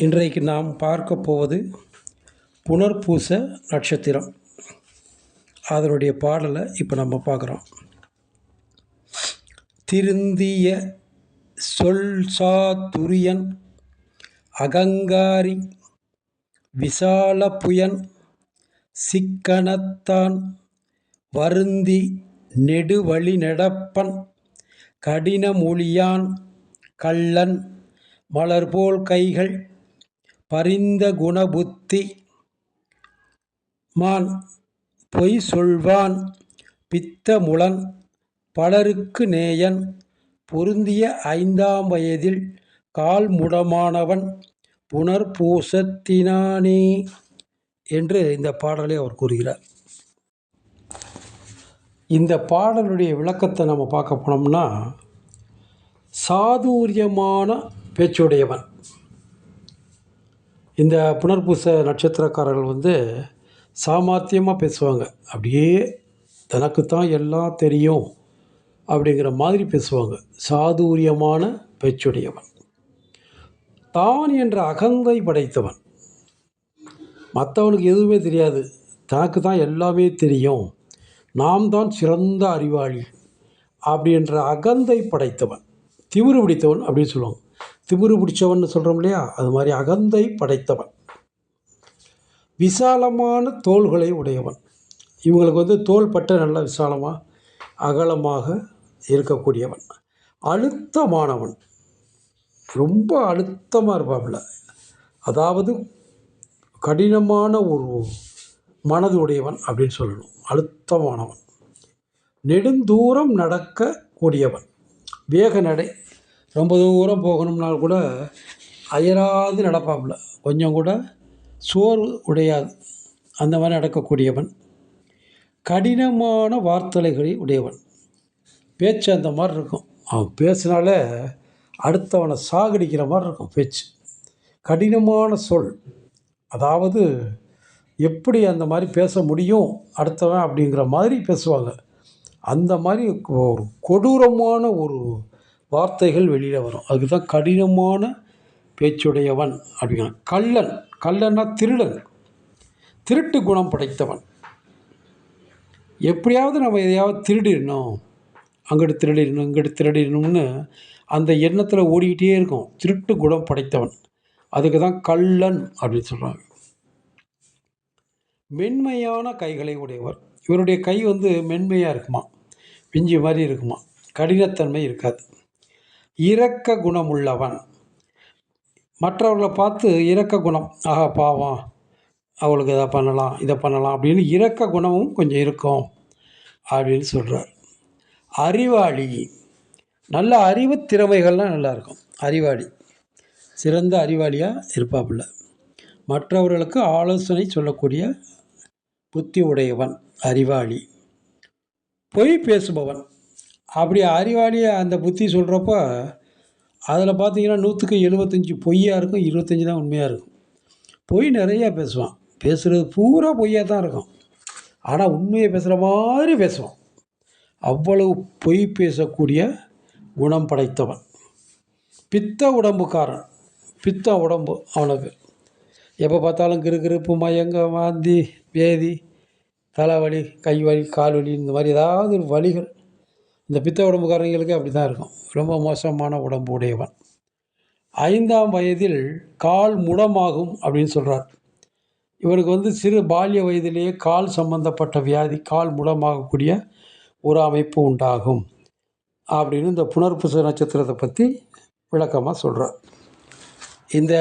இன்றைக்கு நாம் பார்க்க போவது புனர்பூச நட்சத்திரம். அதனுடைய பாடலை இப்போ நம்ம பார்க்குறோம். திருந்திய சொல் சாதுரியன் அகங்காரி விசால புயன் சிக்கனத்தான் வருந்தி நெடுவழி நடப்பன் கடின மொழியான் கள்ளன் மலர்போல் கைகள் பரிந்த குணபுத்தி மான் பொய் சொல்வான் பித்தமுளன் பலருக்கு நேயன் பொருந்திய ஐந்தாம் வயதில் கால் முடமானவன் புனர்பூசத்தினானே என்று இந்த பாடலை அவர் கூறுகிறார். இந்த பாடலுடைய விளக்கத்தை நம்ம பார்க்க போனோம்னா சாதுரியமான பேச்சுடையவன். இந்த புனர்பூச நட்சத்திரக்காரர்கள் வந்து சாமர்த்தியமாக பேசுவாங்க. அப்படியே தனக்குத்தான் எல்லாம் தெரியும் அப்படிங்கிற மாதிரி பேசுவாங்க. சாதுரியமான பேச்சுடையவன். தான் என்ற அகந்தை படைத்தவன். மற்றவனுக்கு எதுவுமே தெரியாது. தனக்கு தான் எல்லாமே தெரியும். நாம் தான் சிறந்த அறிவாளி. அப்படின்ற அகந்தை படைத்தவன். திமிரு பிடித்தவன் அப்படின்னு சொல்லுவாங்க. திமிரு பிடிச்சவன் சொல்கிறோம் இல்லையா? அது மாதிரி அகந்தை படைத்தவன். விசாலமான தோள்களை உடையவன். இவங்களுக்கு வந்து தோல் பட்ட நல்ல விசாலமாக அகலமாக இருக்கக்கூடியவன். அழுத்தமானவன். ரொம்ப அழுத்தமாக இருப்பாப்புல அதாவது கடினமான ஒரு மனது உடையவன் அப்படின்னு சொல்லணும். அழுத்தமானவன். நெடுந்தூரம் நடக்கக்கூடியவன். வேக நடை ரொம்ப தூரம் போகணும்னால் கூட அயராது நடப்பாப்புல. கொஞ்சம் கூட சோர்வு உடையாது. அந்த மாதிரி நடக்கக்கூடியவன். கடினமான வார்த்தைகளை உடையவன். பேச்சு அந்த மாதிரி இருக்கும். அவன் பேசினாலே அடுத்தவனை சாகடிக்கிற மாதிரி இருக்கும் பேச்சு. கடினமான சொல். அதாவது எப்படி அந்த மாதிரி பேச முடியும் அடுத்தவன் அப்படிங்கிற மாதிரி பேசுவாங்க. அந்த மாதிரி ஒரு கொடூரமான ஒரு வார்த்தைகள் வெளியில் வரும். அதுக்கு தான் கடினமான பேச்சுடையவன் அப்படிங்கிற கள்ளன் கள்ளன்னா திருடன். திருட்டு குணம் படைத்தவன். எப்படியாவது நம்ம எதையாவது திருடிடணும். அங்கிட்டு திருடிடணும் இங்கிட்டு திருடிடணும்னு அந்த எண்ணத்தில் ஓடிக்கிட்டே இருக்கும். திருட்டு குணம் படைத்தவன். அதுக்கு தான் கள்ளன் அப்படின்னு சொல்கிறாங்க மென்மையான கைகளை உடையவர். இவருடைய கை வந்து மென்மையாக இருக்குமா? பிஞ்சு மாதிரி இருக்குமா? கடினத்தன்மை இருக்காது. இரக்க குணமுள்ளவன். மற்றவர்களை பார்த்து இரக்க குணம். ஆஹா பாவம். அவளுக்கு இதை பண்ணலாம் இதை பண்ணலாம் அப்படின்னு இரக்க குணமும் கொஞ்சம் இருக்கும் அப்படின்னு சொல்கிறார் அறிவாளி. நல்ல அறிவு திறமைகள்லாம் நல்லாயிருக்கும் அறிவாளி. சிறந்த அறிவாளியாக இருப்பாப்புல. மற்றவர்களுக்கு ஆலோசனை சொல்லக்கூடிய புத்தி உடையவன் அறிவாளி. பொய் பேசுபவன். அப்படி அறிவாளியை அந்த புத்தி சொல்கிறப்ப அதில் பார்த்தீங்கன்னா நூற்றுக்கு எழுபத்தஞ்சி பொய்யாக இருக்கும் இருபத்தஞ்சி தான் உண்மையாக இருக்கும். பொய் நிறையா பேசுவான். பேசுகிறது பூரா பொய்யாக தான் இருக்கும். ஆனால் உண்மையை பேசுகிற மாதிரி பேசுவான். அவ்வளவு பொய் பேசக்கூடிய குணம் படைத்தவன். பித்த உடம்புக்காரன். பித்த உடம்பு அவனுக்கு. எப்போ பார்த்தாலும் கிறுகிறுப்பு மயங்க வாந்தி வேதி தலைவலி கை வலி கால் வலி இந்த மாதிரி ஏதாவது ஒரு வலிகள் இந்த பித்த உடம்புக்காரங்களுக்கு அப்படி தான் இருக்கும். ரொம்ப மோசமான உடம்பு உடையவன். ஐந்தாம் வயதில் கால் முடமாகும் அப்படின்னு சொல்கிறார் இவருக்கு வந்து சிறு பால்ய வயதிலேயே கால் சம்பந்தப்பட்ட வியாதி கால் முடமாகக்கூடிய ஒரு அமைப்பு உண்டாகும் அப்படின்னு இந்த புனர்பூச நட்சத்திரத்தை பற்றி விளக்கமாக சொல்கிறார் இந்த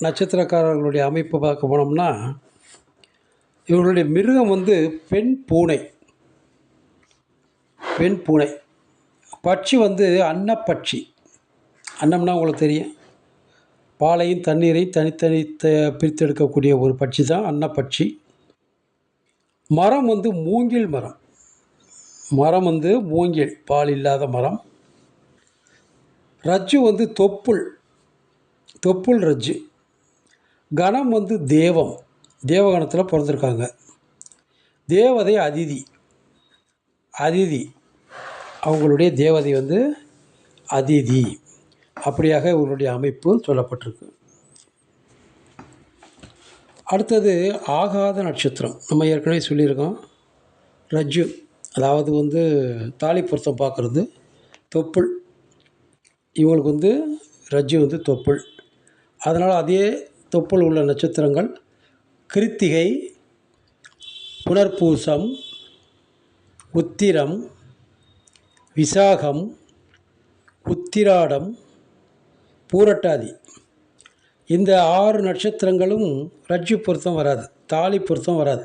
நட்சத்திரக்காரர்களுடைய அமைப்பு பார்க்க போனோம்னா இவர்களுடைய மிருகம் வந்து பெண் பூனை. பெண் பூனை. பட்சி வந்து அன்னப்பட்சி அன்னம்னா உங்களுக்கு தெரியும். பாலையும் தண்ணீரையும் தனித்தனி த பிரித்தெடுக்கக்கூடிய ஒரு பட்சி தான் அன்னப்பட்சி மரம் வந்து மூங்கில் மரம். மரம் வந்து மூங்கில் பால் இல்லாத மரம். ரஜ்ஜு வந்து தொப்புள் தொப்புள் ரஜ்ஜு. கணம் வந்து தேவம். தேவகணத்தில் பிறந்திருக்காங்க. தேவதை அதிதி. அதிதி. அவங்களுடைய தேவதை வந்து அதிதி. அப்படியாக இவர்களுடைய அமைப்பு சொல்லப்பட்டிருக்கு. அடுத்தது ஆகாத நட்சத்திரம். நம்ம ஏற்கனவே சொல்லியிருக்கோம். ரஜ்ஜு அதாவது வந்து தாலி பொருத்தம் பார்க்குறது தொப்புள். இவங்களுக்கு வந்து ரஜ்ஜு வந்து தொப்புள். அதனால் அதே தொப்புள் உள்ள நட்சத்திரங்கள் கிருத்திகை புனர்பூசம் உத்திரம் விசாகம் உத்திராடம் பூரட்டாதி. இந்த ஆறு நட்சத்திரங்களும் ரஜ்ஜு பொருத்தம் வராது தாலி பொருத்தம் வராது.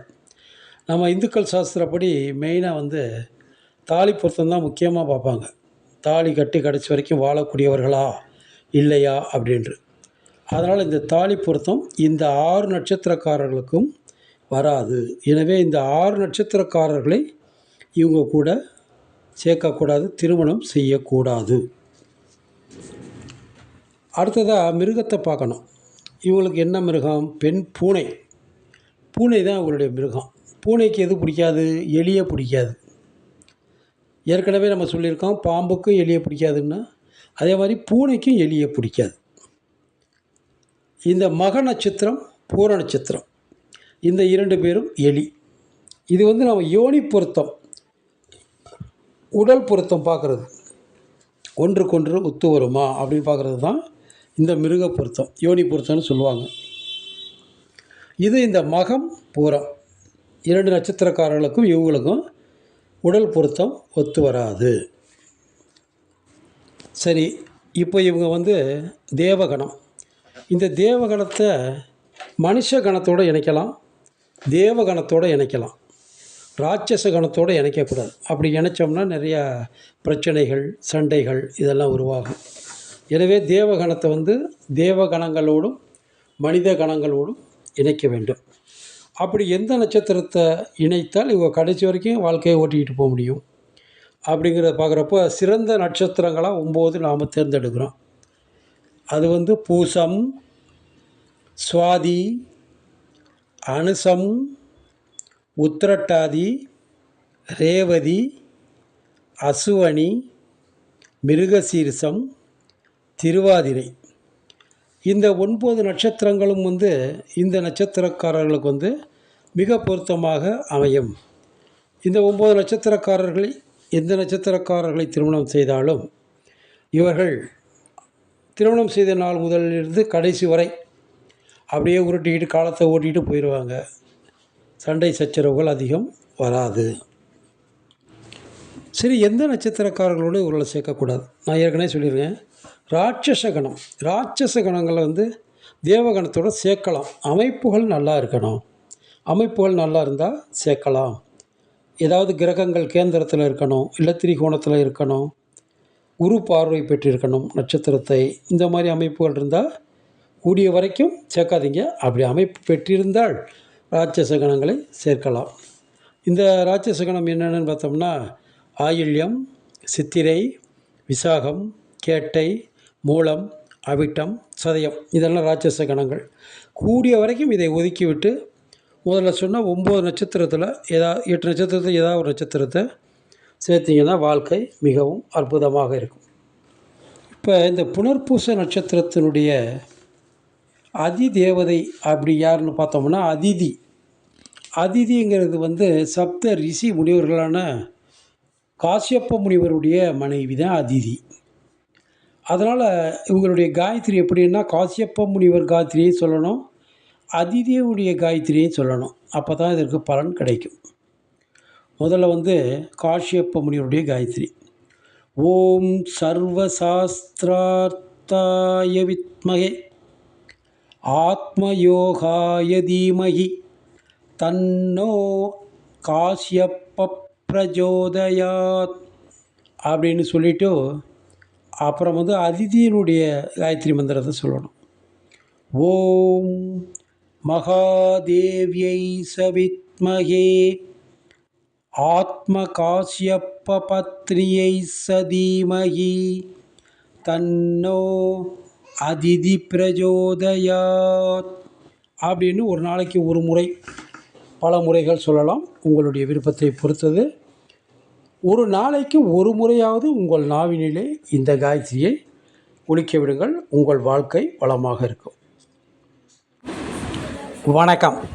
நம்ம இந்துக்கள் சாஸ்திரப்படி மெயினாக வந்து தாலி பொருத்தம் தான் முக்கியமாக பார்ப்பாங்க. தாலி கட்டி கடைசி வரைக்கும் வாழக்கூடியவர்களா இல்லையா அப்படின்று அதனால் இந்த தாலி பொருத்தம் இந்த ஆறு நட்சத்திரக்காரர்களுக்கும் வராது. எனவே இந்த ஆறு நட்சத்திரக்காரர்களை இவங்க கூட சேர்க்கக்கூடாது திருமணம் செய்யக்கூடாது. அடுத்ததாக மிருகத்தை பார்க்கணும். இவங்களுக்கு என்ன மிருகம்? பெண் பூனை. பூனை தான் இவங்களுடைய மிருகம். பூனைக்கு எது பிடிக்காது? எலியை பிடிக்காது. ஏற்கனவே நம்ம சொல்லியிருக்கோம் பாம்புக்கும் எலியை பிடிக்காதுன்னா அதே மாதிரி பூனைக்கும் எலியை பிடிக்காது. இந்த மக நட்சத்திரம் பூர நட்சத்திரம். இந்த இரண்டு பேரும் எலி. இது வந்து நம்ம யோனி பொருத்தம். உடல் பொருத்தம் பார்க்குறது. ஒன்றுக்கொன்று ஒத்து வருமா அப்படின்னு பார்க்குறது தான் இந்த மிருக பொருத்தம் யோனி பொருத்தம்னு சொல்லுவாங்க. இது இந்த மகம் பூரம். இரண்டு நட்சத்திரக்காரர்களுக்கும் இவங்களுக்கும் உடல் பொருத்தம் ஒத்து வராது. சரி இப்போ இவங்க வந்து தேவகணம். இந்த தேவகணத்தை மனுஷ கணத்தோடு இணைக்கலாம் தேவகணத்தோடு இணைக்கலாம். ராட்சச கணத்தோடு இணைக்கக்கூடாது அப்படி இணைச்சோம்னா நிறையா பிரச்சனைகள் சண்டைகள் இதெல்லாம் உருவாகும். எனவே தேவகணத்தை வந்து தேவகணங்களோடும் மனித கணங்களோடும் இணைக்க வேண்டும். அப்படி எந்த நட்சத்திரத்தை இணைத்தால் இவங்க கடைசி வரைக்கும் வாழ்க்கையை ஓட்டிக்கிட்டு போக முடியும்? அப்படிங்கிறத பார்க்குறப்போ சிறந்த நட்சத்திரங்களாக ஒம்பது நாம் தேர்ந்தெடுக்கிறோம். அது வந்து பூசம் சுவாதி அனுசம் உத்திரட்டாதி ரேவதி அசுவனி மிருகசீரிசம் திருவாதிரை. இந்த ஒன்பது நட்சத்திரங்களும் வந்து இந்த நட்சத்திரக்காரர்களுக்கு வந்து மிக பொருத்தமாக அமையும். இந்த ஒம்பது நட்சத்திரக்காரர்களை எந்த நட்சத்திரக்காரர்களை திருமணம் செய்தாலும் இவர்கள் திருமணம் செய்த நாள் முதலிலிருந்து கடைசி வரை அப்படியே உருட்டிக்கிட்டு காலத்தை ஓட்டிகிட்டு போயிடுவாங்க. சண்டை சச்சரவுகள் அதிகம் வராது. சரி எந்த நட்சத்திரக்காரர்களோடு உங்களை சேர்க்கக்கூடாது? நான் ஏற்கனவே சொல்லியிருக்கேன். ராட்சச கணம். ராட்சச கணங்களை வந்து தேவகணத்தோடு சேர்க்கலாம். அமைப்புகள் நல்லா இருக்கணும். அமைப்புகள் நல்லா இருந்தால் சேர்க்கலாம். ஏதாவது கிரகங்கள் கேந்திரத்தில் இருக்கணும் இல்லை திரிகோணத்தில் இருக்கணும் உரு பார்வை பெற்றிருக்கணும் நட்சத்திரத்தை. இந்த மாதிரி அமைப்புகள் இருந்தால் கூடிய வரைக்கும் சேர்க்காதீங்க. அப்படி அமைப்பு பெற்றிருந்தால் ராட்சச கணங்களை சேர்க்கலாம். இந்த ராட்சச கணம் என்னென்னு பார்த்தோம்னா ஆயில்யம் சித்திரை விசாகம் கேட்டை மூலம் அவிட்டம் சதயம். இதெல்லாம் ராட்சச கணங்கள் கூடிய வரைக்கும் இதை ஒதுக்கிவிட்டு முதல்ல சொன்னால் ஒம்பது நட்சத்திரத்தில் ஏதா எட்டு நட்சத்திரத்தில் ஏதாவது ஒரு நட்சத்திரத்தை சேர்த்திங்கன்னா வாழ்க்கை மிகவும் அற்புதமாக இருக்கும். இப்போ இந்த புனர்பூச நட்சத்திரத்தினுடைய அதி தேவதை அப்படி யாருன்னு பார்த்தோம்னா அதிதி. அதிதிங்கிறது வந்து சப்த ரிஷி முனிவர்களான காசியப்ப முனிவருடைய மனைவி தான் அதிதி. அதனால் இவங்களுடைய காயத்ரி எப்படின்னா காசியப்ப முனிவர் காயத்ரியை சொல்லணும் அதிதியுடைய காயத்ரியை சொல்லணும். அப்போ தான் இதற்கு பலன் கிடைக்கும். முதல்ல வந்து காஷ்யப்ப முனிவருடைய காயத்ரி. ஓம் சர்வசாஸ்திரார்த்தாய வித்மகே. ஆத்மயோகாய தீமகி. தன்னோ காஷ்யப்ப பிரஜோதயாத் அப்படின்னு சொல்லிவிட்டு அப்புறம் வந்து அதிதியினுடைய காயத்ரி மந்திரத்தை சொல்லணும். ஓம் மகாதேவியை சவித்மகே பத்ரியை சதீமகி தன்னோ அதிதி பிரஜோதயாத் அப்படின்னு ஒரு நாளைக்கு ஒரு முறை பல முறைகள் சொல்லலாம். உங்களுடைய விருப்பத்தை பொறுத்தது. ஒரு நாளைக்கு ஒரு முறையாவது உங்கள் நாவினிலே இந்த காயத்ரியை ஒழிக்க விடுங்கள். உங்கள் வாழ்க்கை வளமாக இருக்கும். வணக்கம்.